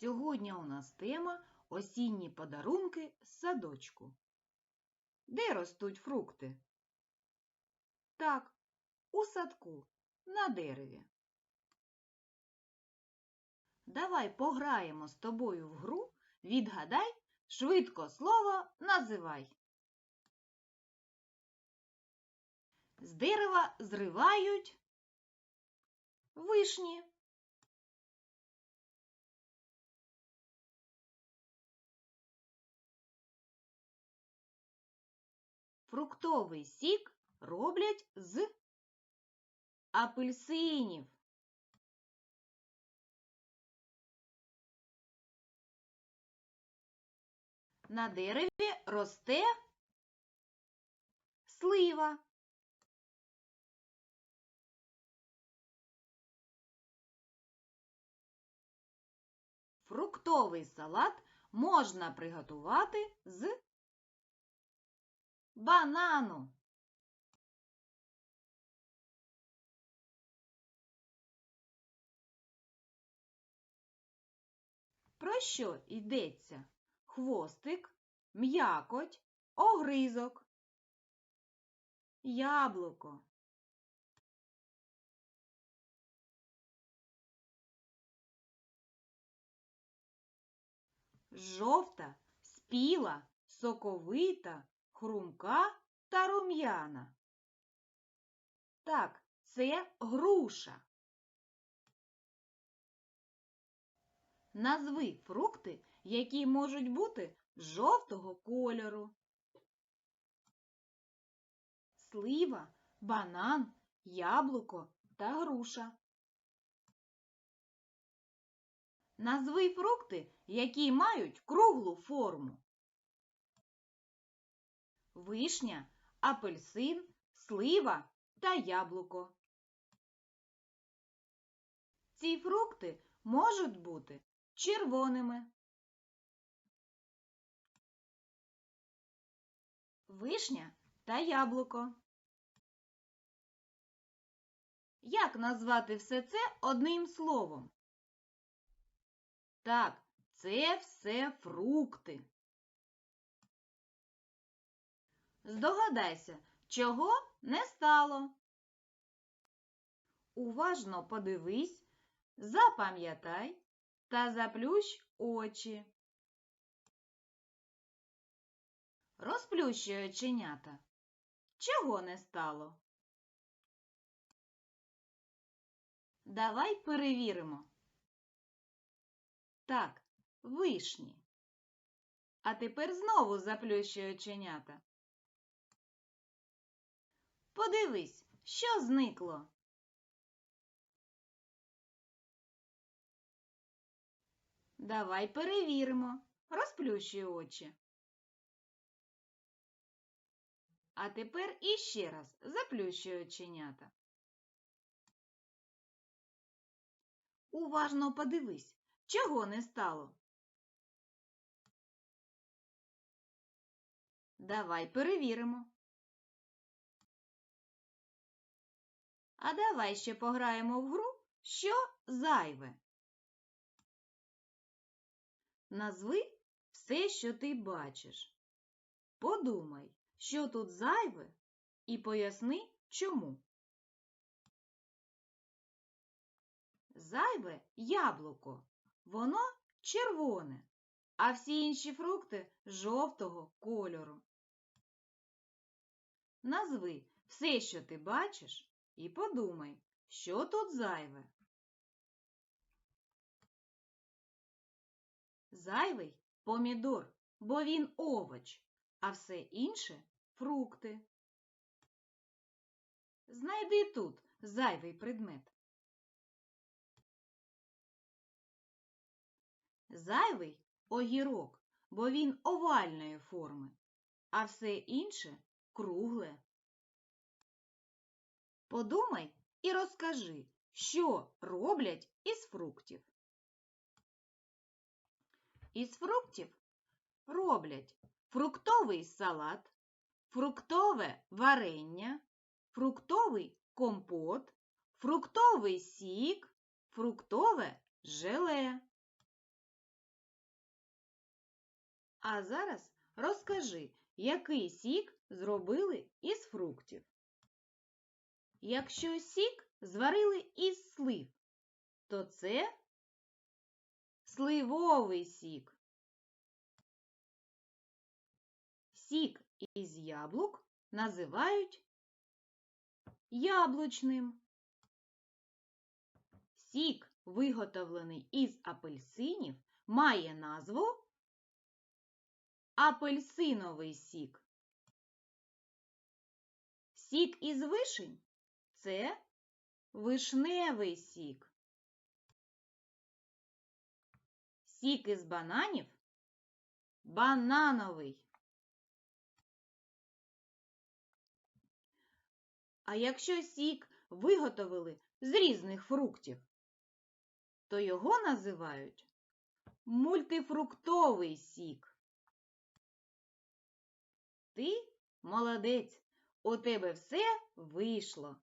Сьогодні у нас тема осінні подарунки з садочку. Де ростуть фрукти? Так, у садку, на дереві. Давай пограємо з тобою в гру, відгадай, швидко слово називай. З дерева зривають вишні. Фруктовий сік роблять з апельсинів. На дереві росте слива. Фруктовий салат можна приготувати з банану. Про що йдеться? Хвостик, м'якоть, огризок, яблуко. Жовта, спіла, соковита, хрумка та рум'яна. Так, це груша. Назви фрукти, які можуть бути жовтого кольору. Слива, банан, яблуко та груша. Назви фрукти, які мають круглу форму. Вишня, апельсин, слива та яблуко. Ці фрукти можуть бути червоними. Вишня та яблуко. Як назвати все це одним словом? Так, це все фрукти. Здогадайся, чого не стало. Уважно подивись, запам'ятай та заплющ очі. Розплющуй оченята. Чого не стало? Давай перевіримо. Так, вишні. А тепер знову заплющуй оченята. Подивись, що зникло. Давай перевіримо. Розплющуй очі. А тепер іще раз заплющуй оченята. Уважно подивись, чого не стало. Давай перевіримо. А давай ще пограємо в гру, що зайве. Назви все, що ти бачиш. Подумай, що тут зайве, і поясни, чому. Зайве яблуко. Воно червоне, а всі інші фрукти жовтого кольору. Назви все, що ти бачиш, і подумай, що тут зайве. Зайвий помідор, бо він овоч, а все інше фрукти. Знайди тут зайвий предмет. Зайвий огірок, бо він овальної форми, а все інше кругле. Подумай і розкажи, що роблять із фруктів. Із фруктів роблять фруктовий салат, фруктове варення, фруктовий компот, фруктовий сік, фруктове желе. А зараз розкажи, який сік зробили із фруктів. Якщо сік зварили із слив, то це сливовий сік. Сік із яблук називають яблучним. Сік, виготовлений із апельсинів, має назву апельсиновий сік. Сік із вишень це вишневий сік. Сік із бананів банановий. А якщо сік виготовили з різних фруктів, то його називають мультифруктовий сік. Ти молодець, у тебе все вийшло.